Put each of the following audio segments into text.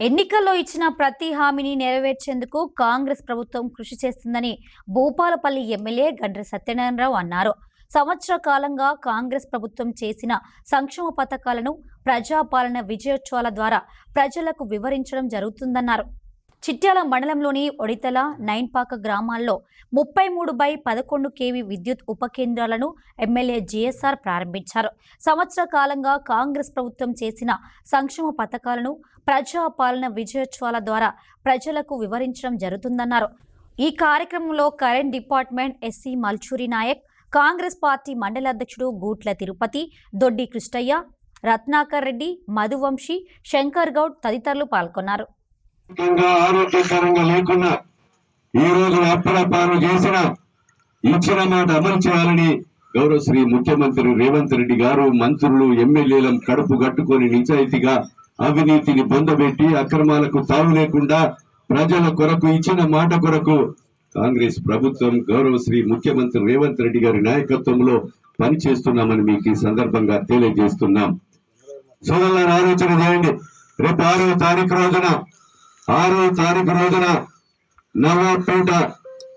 ఎన్నికల్లో ఇచ్చిన ప్రతి హామీని నెరవేర్చేందుకు కాంగ్రెస్ ప్రభుత్వం కృషి చేస్తుందని భూపాలపల్లి ఎమ్మెల్యే గండ్ర సత్యనారాయణరావు అన్నారు. సంవత్సర కాలంగా కాంగ్రెస్ ప్రభుత్వం చేసిన సంక్షేమ పథకాలను ప్రజాపాలన విజయోత్సవాల ద్వారా ప్రజలకు వివరించడం జరుగుతుందన్నారు. చిట్యాల మండలంలోని ఒడితల నైన్పాక గ్రామాల్లో ముప్పై మూడు బై పదకొండు కేవీ విద్యుత్ ఉప కేంద్రాలను ఎమ్మెల్యే జేఎస్ఆర్ ప్రారంభించారు. సంవత్సర కాలంగా కాంగ్రెస్ ప్రభుత్వం చేసిన సంక్షేమ పథకాలను ప్రజాపాలన విజయోత్సవాల ద్వారా ప్రజలకు వివరించడం జరుగుతుందన్నారు. ఈ కార్యక్రమంలో current department SC Malchuri Nayak Congress party మండల అధ్యక్షుడు గూట్ల తిరుపతి దొడ్డి కృష్ణయ్య రత్నాకర్ రెడ్డి మధువంశీ శంకర్ గౌడ్ తదితరులు పాల్గొన్నారు. ఆరోగ్యకరంగా లేకుండా ఈ రోజు అప్పడపాను చేసిన ఇచ్చిన మాట అమలు చేయాలని గౌరవ శ్రీ ముఖ్యమంత్రి రేవంత్ రెడ్డి గారు మంత్రులు ఎమ్మెల్యేలను కడుపు కట్టుకొని నిజాయితీగా అవినీతిని పొందబెట్టి అక్రమాలకు తావు లేకుండా ప్రజల కొరకు ఇచ్చిన మాట కొరకు కాంగ్రెస్ ప్రభుత్వం గౌరవ శ్రీ ముఖ్యమంత్రి రేవంత్ రెడ్డి గారి నాయకత్వంలో పనిచేస్తున్నామని మీకు ఈ సందర్భంగా తెలియజేస్తున్నాం. సోదరులను ఆలోచన చేయండి. రేపు ఆరో తారీఖు రోజున ఆరో తారీఖు రోజున నవాబ్పేట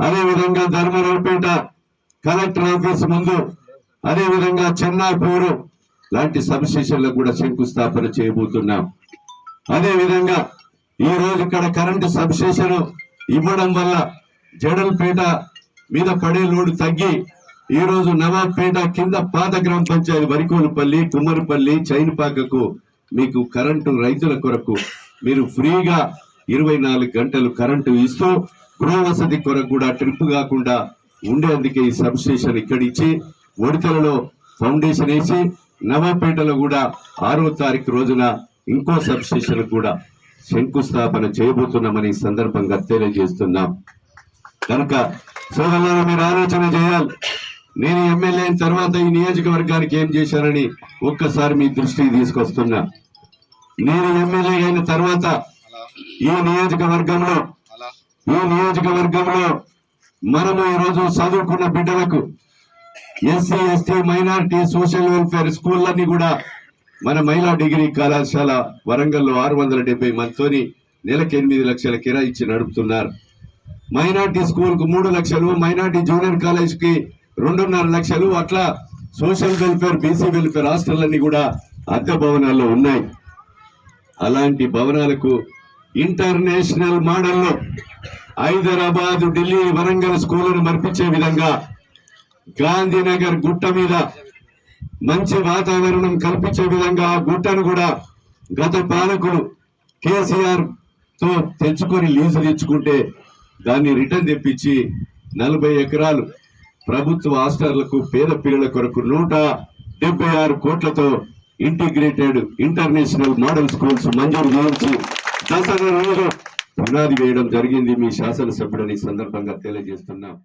అదే విధంగా ధర్మరావుపేట కలెక్టర్ ఆఫీస్ ముందు అదేవిధంగా చెన్నాపూరు లాంటి సబ్స్టేషన్లకు కూడా శంకుస్థాపన చేయబోతున్నాం. అదేవిధంగా ఈ రోజు ఇక్కడ కరెంటు సబ్స్టేషన్ ఇవ్వడం వల్ల జడల్పేట మీద పడే లోడు తగ్గి ఈ రోజు నవాబ్పేట కింద పాత గ్రామ పంచాయతీ వరికోలుపల్లి కుమ్మరిపల్లి చైన్పాకకు మీకు కరెంటు రైతుల కొరకు మీరు ఫ్రీగా ఇరవై నాలుగు గంటలు కరెంటు ఇస్తూ గృహ వసతి కొరకు కూడా ట్రిప్ కాకుండా ఉండేందుకే ఈ సబ్ స్టేషన్ ఇక్కడ ఇచ్చి ఒడితలలో ఫౌండేషన్ వేసి నవాపేటలో కూడా ఆరో తారీఖు రోజున ఇంకో సబ్ స్టేషన్ కూడా శంకుస్థాపన చేయబోతున్నామని ఈ సందర్భంగా తెలియజేస్తున్నాం. కనుక సోదరులారా మీరు ఆలోచన చేయాలి. నేను ఎమ్మెల్యే అయిన తర్వాత ఈ నియోజకవర్గానికి ఏం చేశానని ఒక్కసారి మీ దృష్టికి తీసుకొస్తున్నా. నేను ఎమ్మెల్యే అయిన తర్వాత ఈ నియోజకవర్గంలో ఈ నియోజకవర్గంలో మనము ఈరోజు చదువుకున్న బిడ్డలకు SC ST minority social welfare స్కూళ్ళన్నీ కూడా మన మహిళా డిగ్రీ కళాశాల వరంగల్లో ఆరు వందల డెబ్బై మందితోని నెలకు ఎనిమిది లక్షల కిరాయి ఇచ్చి నడుపుతున్నారు. మైనార్టీ స్కూల్కు మూడు లక్షలు మైనార్టీ జూనియర్ కాలేజ్కి రెండున్నర లక్షలు అట్లా social welfare BC welfare hostel కూడా అద్దె భవనాల్లో ఉన్నాయి. అలాంటి భవనాలకు ఇంటర్నేషనల్ మోడల్లో హైదరాబాద్ ఢిల్లీ వరంగల్ స్కూళ్ళను మర్పించే విధంగా గాంధీనగర్ గుట్ట మీద మంచి వాతావరణం కల్పించే విధంగా ఆ గుట్టను కూడా గత పాలకులు కేసీఆర్తో తెచ్చుకొని లీజు తెచ్చుకుంటే దాన్ని రిటర్న్ తెప్పించి నలభై ఎకరాలు ప్రభుత్వ హాస్టళ్ళకు పేద పిల్లల కొరకు నూట డెబ్బై ఆరు కోట్లతో ఇంటిగ్రేటెడ్ ఇంటర్నేషనల్ మోడల్ స్కూల్స్ మంజూరు చేయించి దసరా పునాది వేయడం జరిగింది. మీ శాసనసభ్యుడని సందర్భంగా తెలియజేస్తున్నాం.